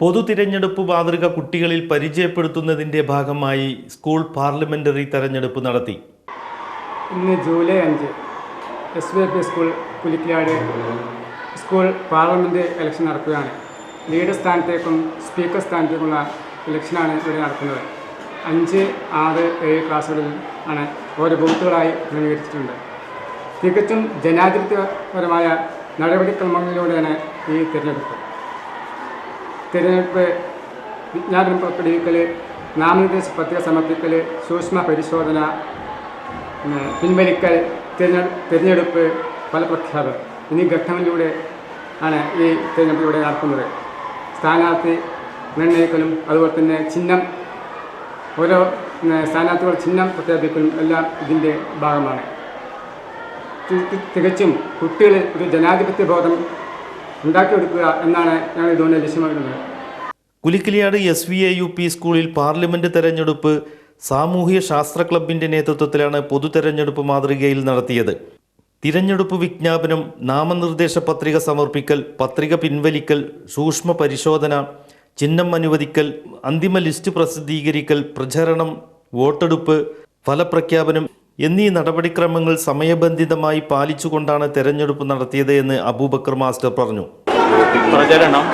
പൊതു തിരഞ്ഞെടുപ്പ് മാതൃക കുട്ടികളിൽ പരിചയപ്പെടുത്തുന്നതിന്റെ ഭാഗമായി സ്കൂൾ പാർലമെന്ററി തെരഞ്ഞെടുപ്പ് നടത്തി. ഇന്ന് ജൂലൈ അഞ്ച് S V P school Pulikkad school parliament election നടക്കുകയാണ്. ലീഡർ സ്ഥാനത്തേക്കും സ്പീക്കർ സ്ഥാനത്തേക്കുള്ള ഇലക്ഷനാണ് ഇവിടെ നടക്കുന്നത്. അഞ്ച് ആറ് ഏഴ് ക്ലാസ്സുകളിൽ ആണ് ഓരോ ബൂത്തുകളായി ക്രമീകരിച്ചിട്ടുണ്ട്. തികച്ചും ജനാധിപത്യപരമായ നടപടിക്രമങ്ങളിലൂടെയാണ് ഈ തിരഞ്ഞെടുപ്പ്. തിരഞ്ഞെടുപ്പ് വിജ്ഞാപനം പുറപ്പെടുവിക്കൽ നാമനിർദ്ദേശ പത്രിക സമർപ്പിക്കൽ സൂക്ഷ്മ പരിശോധന പിൻവലിക്കൽ തിരഞ്ഞെ തിരഞ്ഞെടുപ്പ് ഫലപ്രഖ്യാപനം എന്നീ ഘട്ടങ്ങളിലൂടെ ആണ് ഈ തിരഞ്ഞെടുപ്പ് ഇവിടെ നടക്കുന്നത്. സ്ഥാനാർത്ഥി നിർണയിക്കലും അതുപോലെ തന്നെ ചിഹ്നം ഓരോ സ്ഥാനാർത്ഥികളുടെ ചിഹ്നം പ്രഖ്യാപിക്കലും എല്ലാം ഇതിന്റെ ഭാഗമാണ്. തികച്ചും കുട്ടികളിൽ ഒരു ജനാധിപത്യ ബോധം ഉണ്ടാക്കിയെടുക്കുക എന്നാണ് ഞങ്ങൾ ഇതുകൊണ്ട് ലക്ഷ്യമാക്കുന്നത്. Kulikkiliyad S V A U P സ്കൂളിൽ പാർലമെന്റ് തെരഞ്ഞെടുപ്പ് സാമൂഹ്യ ശാസ്ത്ര ക്ലബിന്റെ നേതൃത്വത്തിലാണ് പൊതു തെരഞ്ഞെടുപ്പ് മാതൃകയിൽ നടത്തിയത്. തിരഞ്ഞെടുപ്പ് വിജ്ഞാപനം നാമനിർദ്ദേശ പത്രിക സമർപ്പിക്കൽ പത്രിക പിൻവലിക്കൽ സൂക്ഷ്മ പരിശോധന ചിഹ്നം അനുവദിക്കൽ അന്തിമ ലിസ്റ്റ് പ്രസിദ്ധീകരിക്കൽ പ്രചരണം വോട്ടെടുപ്പ് ഫലപ്രഖ്യാപനം എന്നീ നടപടിക്രമങ്ങൾ സമയബന്ധിതമായി പാലിച്ചുകൊണ്ടാണ് തെരഞ്ഞെടുപ്പ് നടത്തിയത് എന്ന് അബൂബക്കർ മാസ്റ്റർ പറഞ്ഞു. പ്രചരണം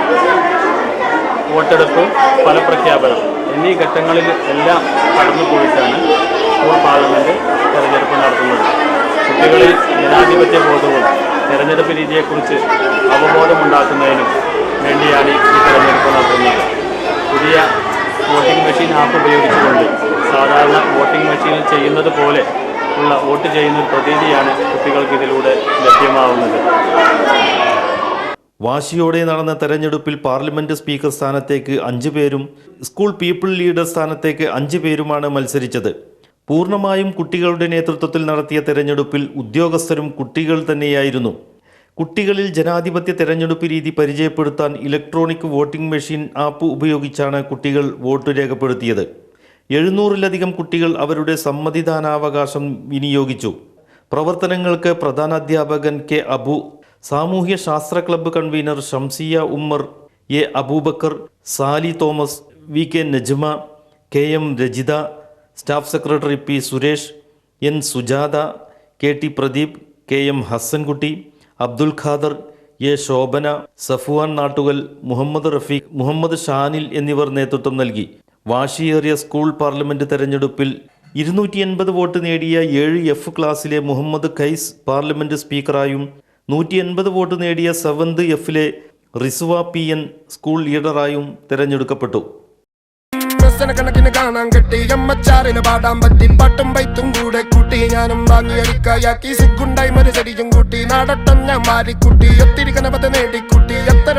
വോട്ടെടുപ്പ് ഫലപ്രഖ്യാപനം എന്നീ ഘട്ടങ്ങളിൽ എല്ലാം കടന്നു പോയിട്ടാണ് സ്കൂൾ പാർലമെന്റ് തെരഞ്ഞെടുപ്പ് നടത്തുന്നത്. കുട്ടികളിൽ ജനാധിപത്യ ബോധവും തെരഞ്ഞെടുപ്പ് രീതിയെക്കുറിച്ച് അവബോധമുണ്ടാക്കുന്നതിനും വേണ്ടിയാണ് ഈ തെരഞ്ഞെടുപ്പ് നടത്തുന്നത്. പുതിയ വോട്ടിംഗ് മെഷീൻ ആപ്പ് ഉപയോഗിച്ചുകൊണ്ട് സാധാരണ വോട്ടിംഗ് മെഷീനിൽ ചെയ്യുന്നത് പോലെ ഉള്ള വോട്ട് ചെയ്യുന്ന ഒരു പ്രതീതിയാണ് കുട്ടികൾക്ക് ഇതിലൂടെ ലഭ്യമാവുന്നത്. വാശിയോടെ നടന്ന തെരഞ്ഞെടുപ്പിൽ പാർലമെന്റ് സ്പീക്കർ സ്ഥാനത്തേക്ക് അഞ്ചു പേരും സ്കൂൾ പീപ്പിൾ ലീഡർ സ്ഥാനത്തേക്ക് അഞ്ചു പേരുമാണ് മത്സരിച്ചത്. പൂർണമായും കുട്ടികളുടെ നേതൃത്വത്തിൽ നടത്തിയ തെരഞ്ഞെടുപ്പിൽ ഉദ്യോഗസ്ഥരും കുട്ടികൾ തന്നെയായിരുന്നു. കുട്ടികളിൽ ജനാധിപത്യ തെരഞ്ഞെടുപ്പ് രീതി പരിചയപ്പെടുത്താൻ ഇലക്ട്രോണിക് വോട്ടിംഗ് മെഷീൻ ആപ്പ് ഉപയോഗിച്ചാണ് കുട്ടികൾ വോട്ട് രേഖപ്പെടുത്തിയത്. എഴുന്നൂറിലധികം കുട്ടികൾ അവരുടെ സമ്മതിദാനാവകാശം വിനിയോഗിച്ചു. പ്രവർത്തനങ്ങൾക്ക് പ്രധാനാധ്യാപകൻ കെ അബു സാമൂഹ്യ ശാസ്ത്ര club convener Shamsiya Ummer A Aboobacker Sali Thomas V K Najma K M Rajitha staff secretary P Suresh N Sujatha K T Pradeep K M Hassankutty Abdul Khader A Shobhana Safuvan Nattukal Muhammad Rafeeq Muhammad Shanil എന്നിവർ നേതൃത്വം നൽകി. വാശിയേറിയ school parliament തെരഞ്ഞെടുപ്പിൽ ഇരുന്നൂറ്റി എൺപത് vote നേടിയ ഏഴ് F ക്ലാസ്സിലെ മുഹമ്മദ് ഖൈസ് പാർലമെന്റ് സ്പീക്കറായും നൂറ്റി എൺപത് വോട്ട് നേടിയ സെവന്ത് എഫിലെ റിസുവ പി എൻ സ്കൂൾ ലീഡറായും തെരഞ്ഞെടുക്കപ്പെട്ടു. ഞാനും കൂട്ടി. ഞാൻ ഒത്തിരി കനപത എത്ര